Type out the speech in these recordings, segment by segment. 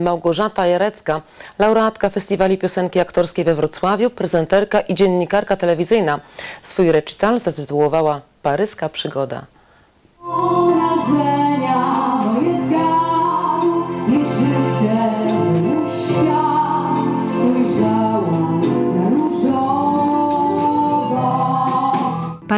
Małgorzata Jarecka, laureatka Festiwali Piosenki Aktorskiej we Wrocławiu, prezenterka i dziennikarka telewizyjna. Swój recital zatytułowała Paryska przygoda.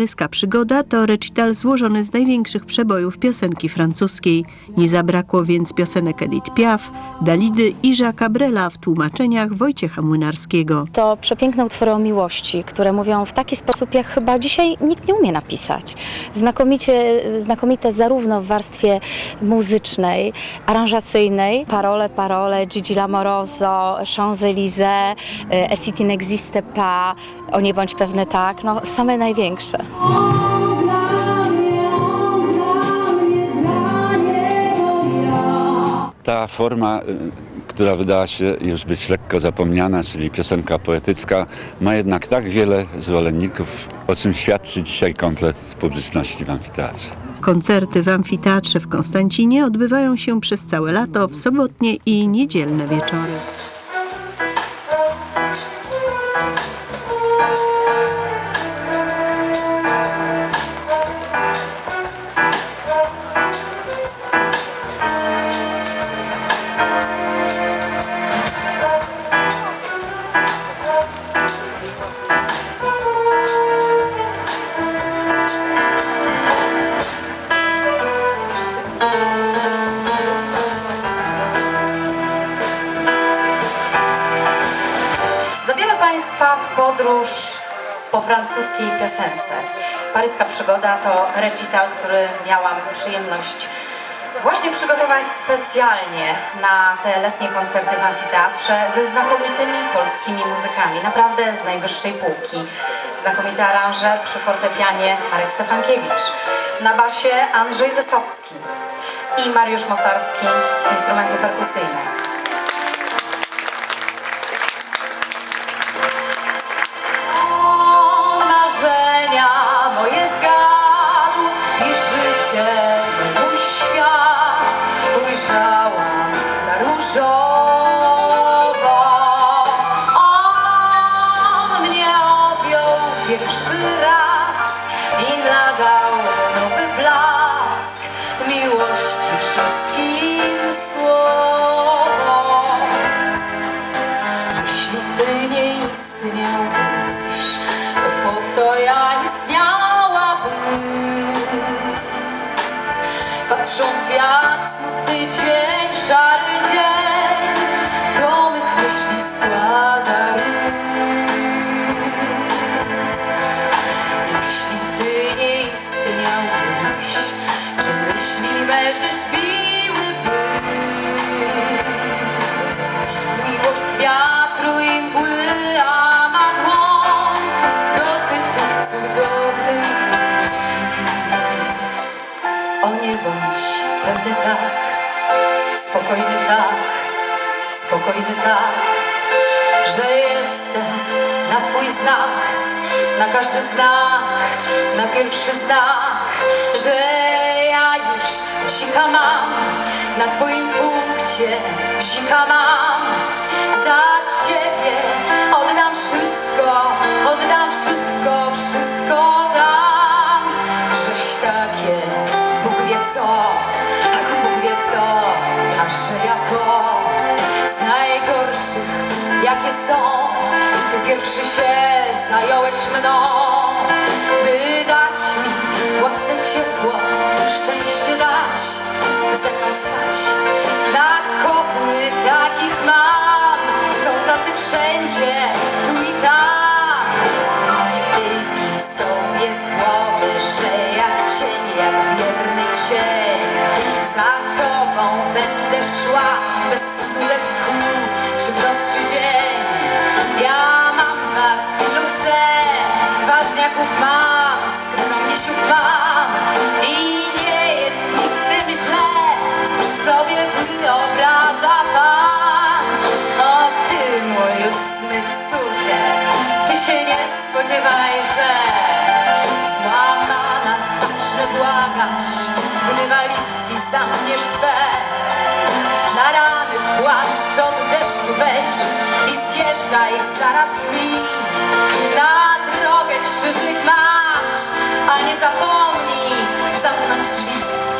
Paryska przygoda to recital złożony z największych przebojów piosenki francuskiej. Nie zabrakło więc piosenek Edith Piaf, Dalidy i Jacques'a Brela w tłumaczeniach Wojciecha Młynarskiego. To przepiękne utwory o miłości, które mówią w taki sposób, jak chyba dzisiaj nikt nie umie napisać. Znakomicie, znakomite zarówno w warstwie muzycznej, aranżacyjnej, parole, parole, Gigi Lamoroso, Champs-Élysées, e, si tu n'existe pas, O nie bądź pewny tak, no same największe. Ta forma, y, która wydała się już być lekko zapomniana, czyli piosenka poetycka, ma jednak tak wiele zwolenników, o czym świadczy dzisiaj komplet publiczności w amfiteatrze. Koncerty w amfiteatrze w Konstancinie odbywają się przez całe lato w sobotnie i niedzielne wieczory. Francuskiej piosence. Paryska przygoda to recital, który miałam przyjemność właśnie przygotować specjalnie na te letnie koncerty w amfiteatrze ze znakomitymi polskimi muzykami, naprawdę z najwyższej półki. Znakomity aranżer przy fortepianie Marek Stefankiewicz, na basie Andrzej Wysocki i Mariusz Mocarski instrumenty perkusyjne. Pewny tak, spokojny tak, spokojny tak, że jestem na twój znak, na każdy znak, na pierwszy znak, że ja już bzika mam, na twoim punkcie bzika mam, za ciebie oddam wszystko, oddam wszystko, wszystko dam, żeś takie, Bóg wie co, ach Bóg wie co, a że ja to z najgorszych, jakie są, ty pierwszy się zająłeś mną, by dać mi własne ciepło, ze mną spać. Na kopły takich mam, są tacy wszędzie, tu i tam. Wypij sobie z głowy, że jak cień, jak wierny cień. Za tobą będę szła bez snu, bez tchu Czy w noc, czy dzień. Ja mam was ilu chcę Ważniaków mam, skromniesiów mam. I nie jest mi z tym źle sobie wyobraża Pan O ty mój ósmy cudze Ty się nie spodziewaj, że Złamana zacznę błagać Gdy walizki zamkniesz swe Na rany płaszcz od deszczu weź i zjeżdżaj zaraz mi. Na drogę krzyżyk masz, a nie zapomnij zamknąć drzwi.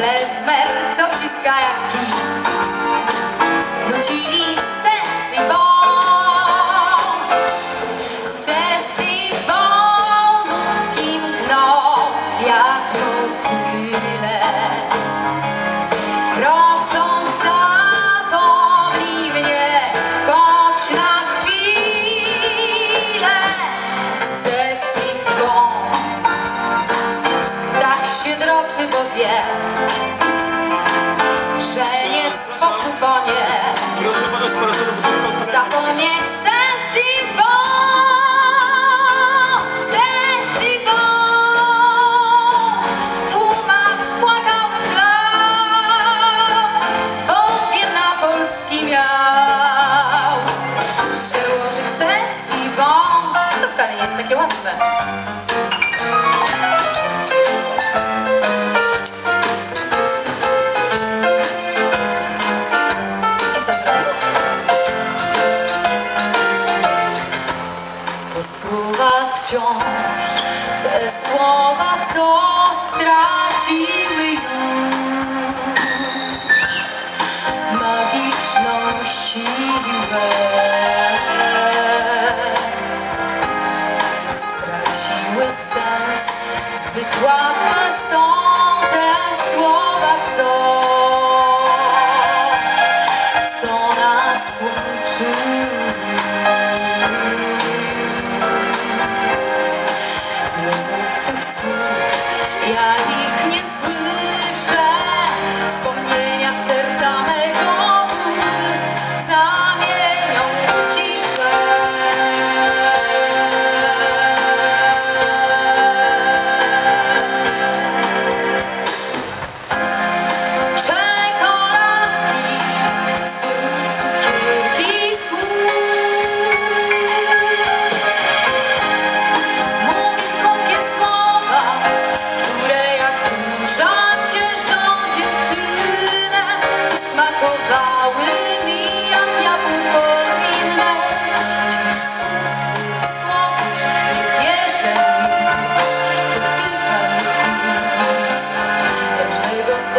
Klezmer, co wciska jak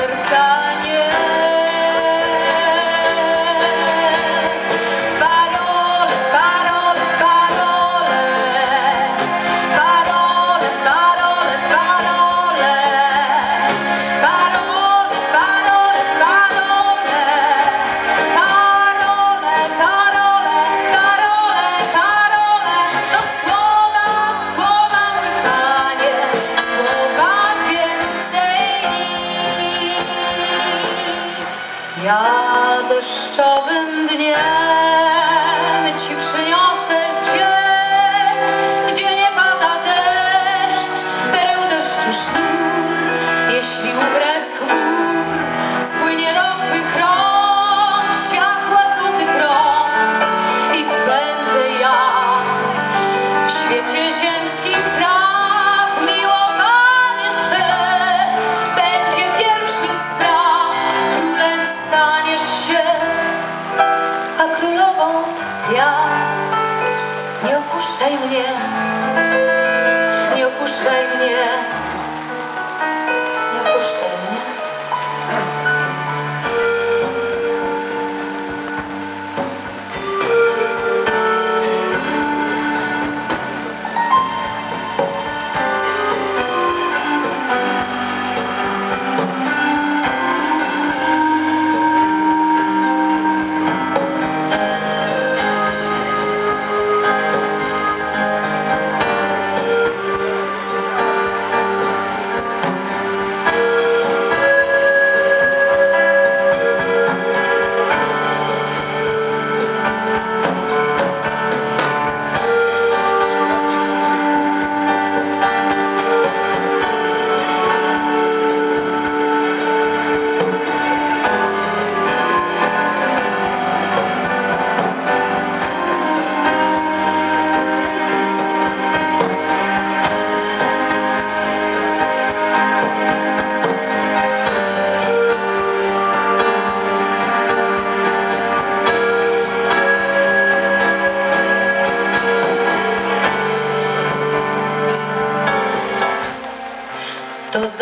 серця. Mnie,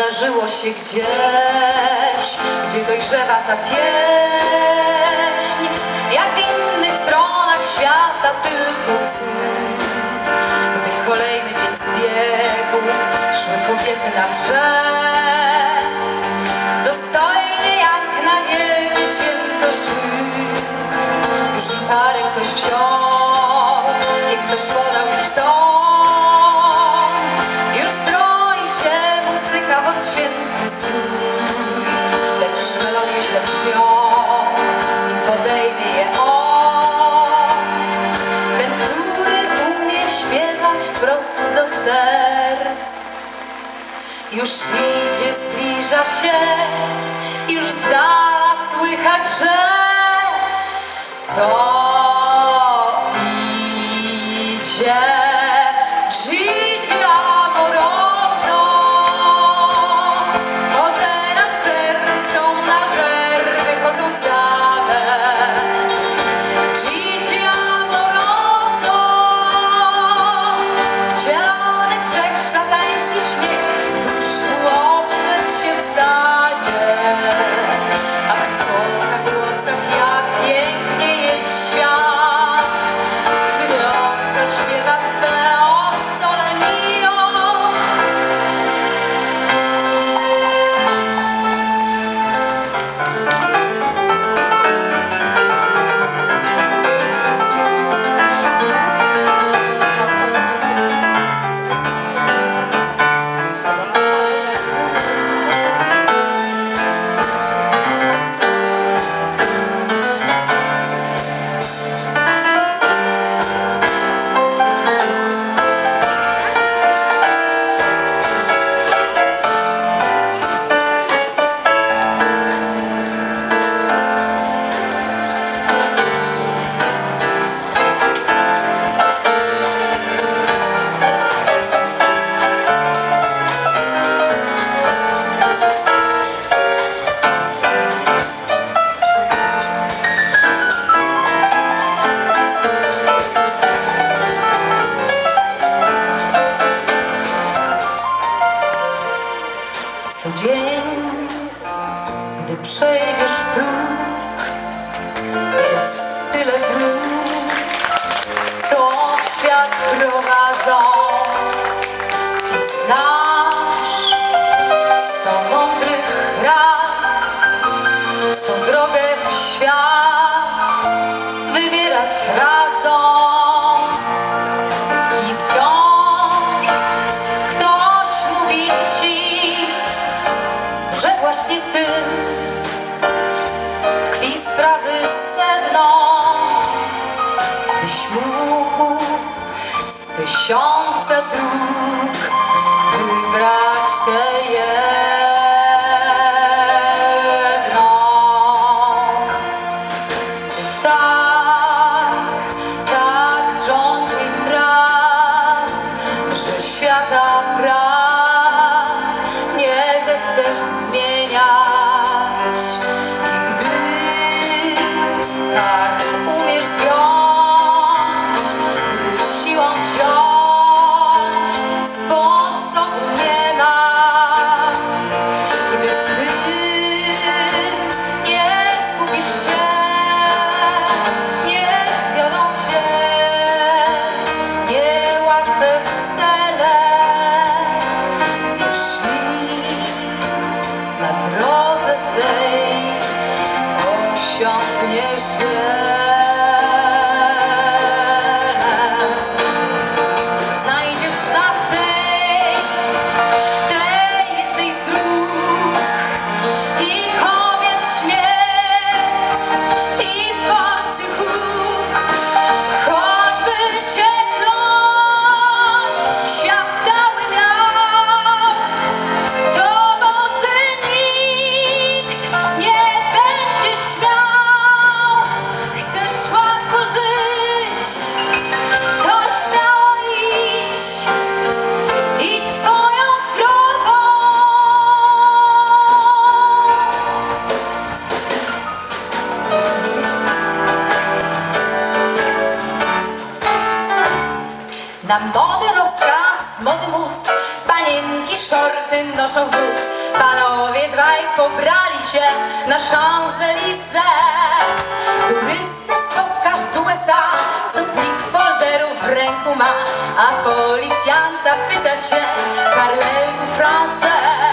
zdarzyło się gdzieś, gdzie dojrzewa ta pieśń. Jak w innych stronach świata tylko łzy. Gdy kolejny dzień zbiegł, szły kobiety na brzeg. Dostojny jak na wielkie święto szły. Już gitarę ktoś wziął i ktoś podał już to. Już idzie, zbliża się, już z dala słychać, że to Co dzień, gdy przejdziesz próg, jest tyle dróg, co w świat prowadzą. I znasz sto mądrych rad, co drogę w świat wybierać radzą. Z tysiąca dróg wybrać krótki, szorty noszą wóz. Panowie dwaj pobrali się na Champs-Élysées. Turysty spotkasz z USA, co plik folderu w ręku ma, a policjanta pyta się, parlez-vous français?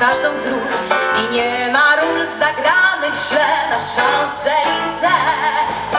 każdą z ról I nie ma ról zagranych źle na Champs-Élysées